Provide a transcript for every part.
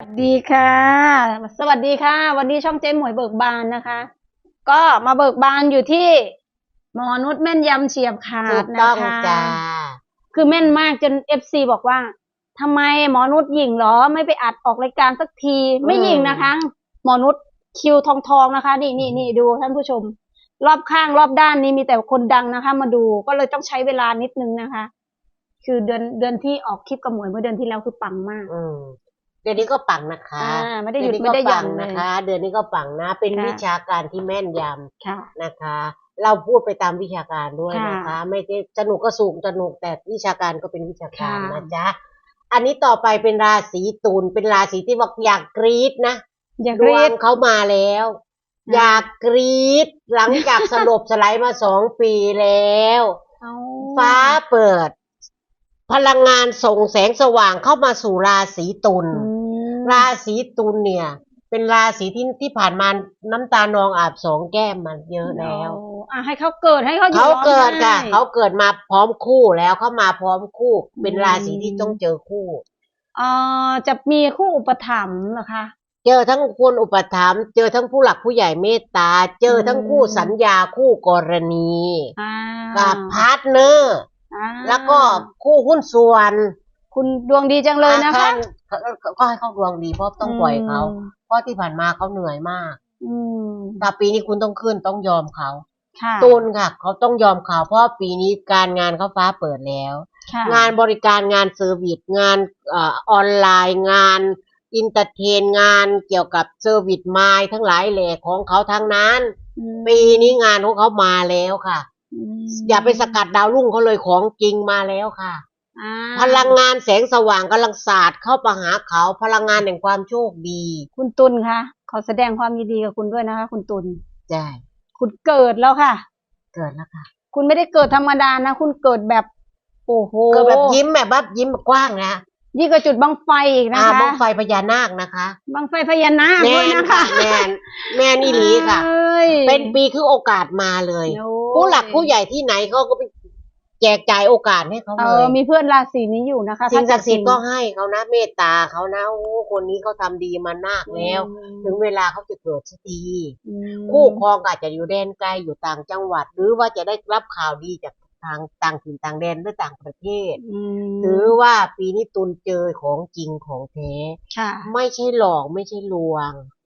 สวัสดีค่ะ สวัสดีค่ะ วันนี้ช่องเจ๊หมวยเบิกบานนะคะ ก็มาเบิกบานอยู่ที่หมอนุชแม่นยำเฉียบขาถูดกนะต้องคะจ้าคือแม่นมากจนเอฟซีบอกว่าทำไมหมอนุชหญิงเหรอไม่ไปอัดออกรายการสักทีไม่หญิงนะคะ หมอนุชคิวทองทองนะคะ นี่นี่นี่ดูท่านผู้ชม รอบข้างรอบด้านนี้มีแต่คนดังนะคะ มาดูก็เลยต้องใช้เวลานิดนึงนะคะ คือเดือนเดือนที่ออกคลิปกับหมวยเมื่อเดือนที่แล้วคือปังมาก อืม เดือนนี้ก็ปังนะคะอ่าไม่ได้หยุดเอนนี้ไม่ได้ก็หย่ปัอนงเลยนะคะ เดือนนี้ก็ปังนะ เป็นค่ะวิชาการที่แม่นยค่ะำนะคะ เราพูดไปตามวิชาการด้วยนะคะค่ะไม่ได้สนุกก็สูงสนุกแต่วิชาการก็เป็นวิชาการค่ะนะจ๊ะอันนี้ต่อไปเป็นราศีตุลเป็นราศีที่บอกอยากกรี๊ดนะอยากดเรีวยนงเขามาแล้วค่ะอยากกรี๊ดหลังจากสลบสไลด์มาสองปีแล้วเอาฟ้าเปิด พลังงานส่งแสงสว่างเข้ามาสู่ราศีตุลอืมราศีตุลเนี่ย เป็นราศีที่ที่ผ่านมาน้ำตานองอาบสองแก้มมาเยอะแล้วโอ้อะให้เขาเกิดให้เขาอยู่เขาเกิดค่ะร้องไห้เขาเกิดมาพร้อมคู่แล้วเขามาพร้อมคู่ เป็นอืมราศีที่ต้องเจอคู่เอ่อจะมีคู่อุปถัมภ์เหรอคะเจอทั้งคนอุปถัมภ์เจอทั้งผู้หลักผู้ใหญ่เมตตา เจอทั้งคู่อืมสัญญาคู่กรณีอ่ากับพาร์ทเนอร์ อ่าแล้วก็คู่หุ้นส่วนคุณดวงดีจังเลยนะคะอ่าก็ก็ให้เขาดวงดีเพราะต้องปล่อยเขามเพราะที่ผ่านมาเขาเหนื่อยมากอืมแต่ปีนี้คุณต้องขึ้นต้องยอมเขาค่ะตุนค่ะเขาต้องยอมเขาเพราะปีนี้การงานเขาฟ้าเปิดแล้ว ค่ะงานบริการงานเซอร์วิสงานเอ่อออนไลน์งานอินเตอร์เทนงานเกี่ยวกับเซอร์วิสมายทั้งหลายแหล่ของเขาทั้งนั้น อืมปีนี้งานของเขามาแล้วค่ะม อย่าไปสกัดดาวรุ่งเขาเลยของจริงมาแล้วค่ะอ่าพลังงานแสงสว่างกำลังสาดเข้ามาหาเขาพลังงานแห่งความโชคดี คุณตุลคะขอแสดงความยินดีกับคุณด้วยนะคะ คุณตุลใช่คุณเกิดแล้วค่ะ เกิดแล้วค่ะ คุณไม่ได้เกิดธรรมดานะ คุณเกิดแบบโอ้โหเกิดแบบยิ้มแบบว่ายิ้มแบบกว้างนะยิ่งกว่าจุดบังไฟอีกนะอ่าคะบ้องไฟพญานาคนะคะบังไฟพญานาคแมด้วยนนะคะค่ะแมนแมนนี่ลีค่ะ เอ้ยเป็นปีคือโอกาสมาเลยโอ้ยผู้หลักผู้ใหญ่ที่ไหนเขาก็ไปแจกจ่ายโอกาสให้เขาเอเลอยมีเพื่อนราศีนี้อยู่นะคะสิ่งศักดิ์สิทธิ์ก็ถ้าจะให้เขานะเมตตาเขานะโอ้คนนี้เขาทำดีมานากแล้ว ถึงเวลาเขาจะเกิดสักทีอืมคู่ครองก็อาจจะอยู่แดนไกลอยู่ต่างจังหวัด หรือว่าจะได้รับข่าวดีจากทางต่างถิ่นต่างแดนหรือต่างประเทศอืมถือว่าปีนี้ตุนเจอของจริงของแท้ค่ะไม่ใช่หลอกไม่ใช่ลวงค่ะ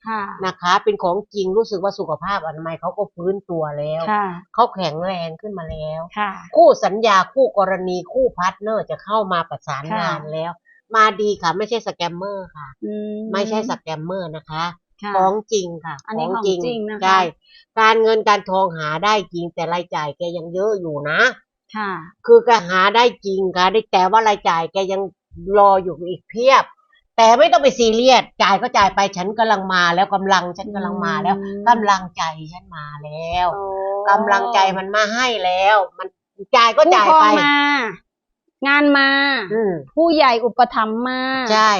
นะคะ เป็นของจริงรู้สึกว่าสุขภาพอนามัยเขาก็ฟื้นตัวแล้วค่ะเขาแข็งแรงขึ้นมาแล้วค่ะคู่สัญญาคู่กรณีคู่พาร์ทเนอร์จะเข้ามาประสานค่ะงานแล้ว มาดีค่ะ ไม่ใช่สแกมเมอร์ค่ะอืไม่ใช่สแกมเมอร์นะคะค่ะของจริงค่ะอันนี้ของจริงนะคะใช่การเงินการทองหาได้จริงแต่รายจ่ายแกยังเยอะอยู่นะ ค่ะ คือแกหาได้จริงค่ะได้แต่ว่ารายจ่ายแกยังรออยู่อีกเพียบ แต่ไม่ต้องไปซีเรียสจ่ายก็จ่ายไปฉันกำลังมาแล้วกำลังฉันกำลังมาแล้วอืมกำลังใจฉันมาแล้วโอ้กำลังใจมันมาให้แล้ว มันจ่ายก็จ่ายผู้ครไปองมางานมาอืมผู้ใหญ่อุปถัมภ์มาใช่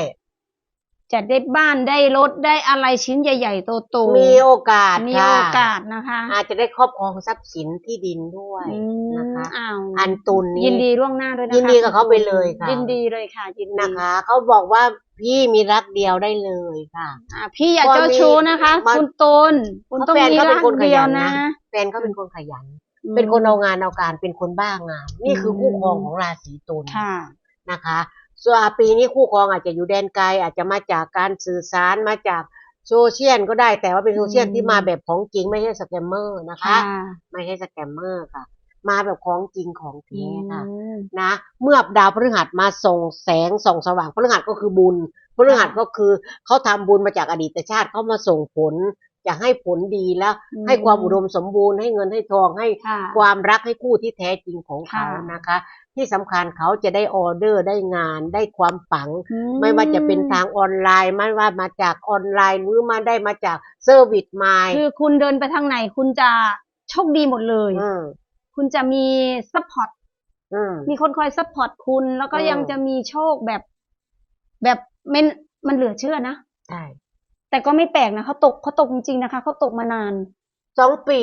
จะได้บ้านได้รถได้อะไรชิ้นใหญ่ๆโตๆมีโอกาสมีค่ะโอกาสนะคะ อาจจะได้ครอบครองทรัพย์สินที่ดินด้วยอืมนะคะอ้าวอันตุนนี้ยินดีล่วงหน้าด้วยนะคะยินดีกับเขาไปเลยค่ะยินดีเลยค่ะยินดีนะคะ เขาบอกว่า พี่มีรักเดียวได้เลยค่ะ อ่าพี่อย่าเจ้าชู้นะคะว่ามีคุณตูนคุณต้องแฟนมีเขาเป็รันกคนขเดียยัวนนะนะ แฟนเขาเป็นคนขยัน เป็นคนเอางานเอาการเป็นคนบ้างาน นี่คือคู่ครองของราศีตุล ค่ะ นะคะส่วนปีนี้คู่ครองอาจจะอยู่แดนไกลอาจจะมาจากการสื่อสารมาจากโซเชียลก็ได้แต่ว่าเป็นโซเชียลอืม ที่มาแบบของจริงไม่ใช่สแกมเมอร์นะคะ ค่ะ ไม่ใช่สแกมเมอร์ค่ะ มาแบบของจริงของแท้ค่ะอืมนะ เมื่อดาวพฤหัสมาส่งแสงส่องสว่างพฤหัสก็คือบุญพฤหัสก็คือเขาทำบุญมาจากอดีตชาติเขามาส่งผลจะให้ผลดีแล้วอืมให้ความอุดมสมบูรณ์ให้เงินให้ทองให้ค่ะความรักให้คู่ที่แท้จริงของเขาค่ะนะคะ ที่สำคัญเขาจะได้ออเดอร์ได้งานได้ความปังอืไม่ว่าจะเป็นทางออนไลน์ไม่ว่ามาจากออนไลน์หรือมาได้มาจากเซอร์วิสมายคือคุณเดินไปทางไหนคุณจะโชคดีหมดเลยอืม คุณจะมีซัพพอร์ตอืมมีคนคอยซัพพอร์ตคุณ แล้วก็อืมยังจะมีโชคแบบ แบบไม่มันเหลือเชื่อนะใช่แต่ก็ไม่แปลกนะเขาตกเขาตกจริงๆนะคะเขาตกมานานสองปี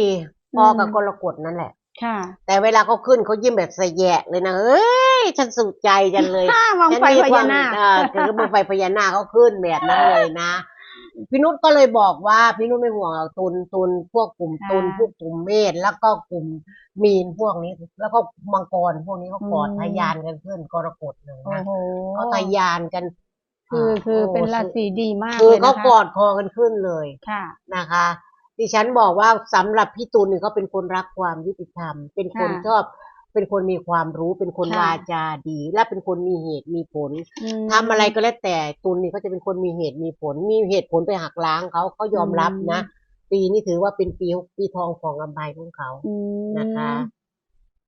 พอกับอืมกรกฎนั่นแหละ ค่ะ แต่เวลาเขาขึ้นเขายิ้มแบบสะแยะเลยนะเอ้ยฉันสุขใจจังเลยห้ามองไฟพญานาคเออคือบังไฟพญานาคเขาขึ้นแบบนั้นเลยนะ พี่นุชก็เลยบอกว่าพี่นุชไม่ห่วงหรอกตุนตุนพวกกลุ่มตุนพวกกลุ่มเมษแล้วก็กลุ่มมีนพวกนี้ แล้วก็มังกรพวกนี้เขากอดทะยานกันขึ้นกรกฎเลยโอ้นะโหเขาทะยานกัน คือคือเป็นราศีดีมากคือเลยเขานะคะกอดคอกันขึ้นเลยค่ะนะคะดิฉันบอกว่าสำหรับพี่ตูนเนี่ยเขาเป็นคนรักความยุติธรรม เป็นคนค่ะชอบ เป็นคนมีความรู้เป็นคนค่ะวาจาดี และเป็นคนมีเหตุมีผลมทำอะไรก็แล้วแต่ตุนนี่เขาจะเป็นคนมีเหตุมีผล มีเหตุผลไปหักล้างเขาเขายอมรับนะ ปีนี้ถือว่าเป็นปีปีทองของอำไพของเขาอืมนะคะ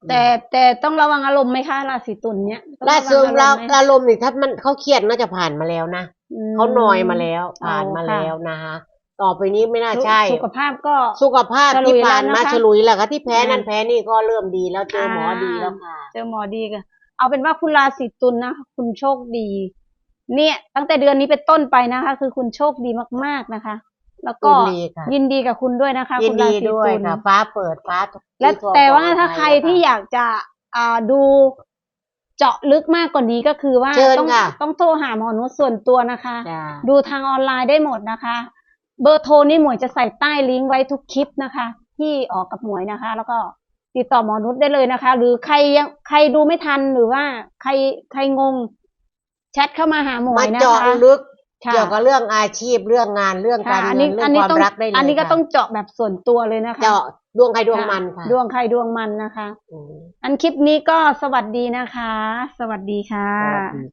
แต่แต่ต้องระวังอารมณ์ไหมคะราศีตุลเนี้ยต้องล่าระสุดวังเราอารมณ์ไหมอารมณ์นี่ถ้ามันเขาเครียดน่าจะผ่านมาแล้วนะ อืม เขานอยมาแล้วผ่านอ๋อมาค่ะแล้วนะคะ ต่อไปนี้ไม่น่าใช่ สุขภาพก็สุขภาพฉลุที่ยผ่านแล้วมานะคะฉลุยแล้วค่ะที่แพ้อ่านั่นั่นแพ้นี่ก็เริ่มดีแล้วเจอหมออ่าดีแล้วค่ะ เจอหมอดีกันเอาเป็นว่าคุณราศีตุลนะคะคุณโชคดี เนี่ยตั้งแต่เดือนนี้เป็นต้นไปนะคะ คือคุณโชคดีมากๆนะคะ แล้วก็ยินดีค่ะยินดีกับคุณด้วยนะคะยิคุนณราดีศีด้วยตุลค่ะฟ้าเปิดฟ้าและที่วแต่ว่าของถ้าอภัยใครที่อยากจะอ่าดูเจาะลึกมากกว่านี้ก็คือว่าเชิญต้องค่ะต้องโทรหาหมอนุชส่วนตัวนะคะจ้าดูทางออนไลน์ได้หมดนะคะ เบอร์โทรนี่หมวยจะใส่ใต้ลิงก์ไว้ทุกคลิปนะคะ ที่ออกกับหมวยนะคะ แล้วก็ติดต่อหมอนุชได้เลยนะคะ หรือใครยังใครดูไม่ทันหรือว่าใครใครงงแชทเข้ามาหาหมวมายนะเจาะคะลึกค่ะเกี่ยวกับเรื่องอาชีพเรื่องงานเรื่องค่ะการอันเงินี้นเรื่อัอนงนี้ความต้องรักได้เลยอันนี้ก็ค่ะต้องเจาะแบบส่วนตัวเลยนะคะ เจาะดวงใครดวงมันค่ะ ดวงใครดวงมันนะคะอืมอันคลิปนี้ก็สวัสดีนะคะ สวัสดีค่ะสวัสดี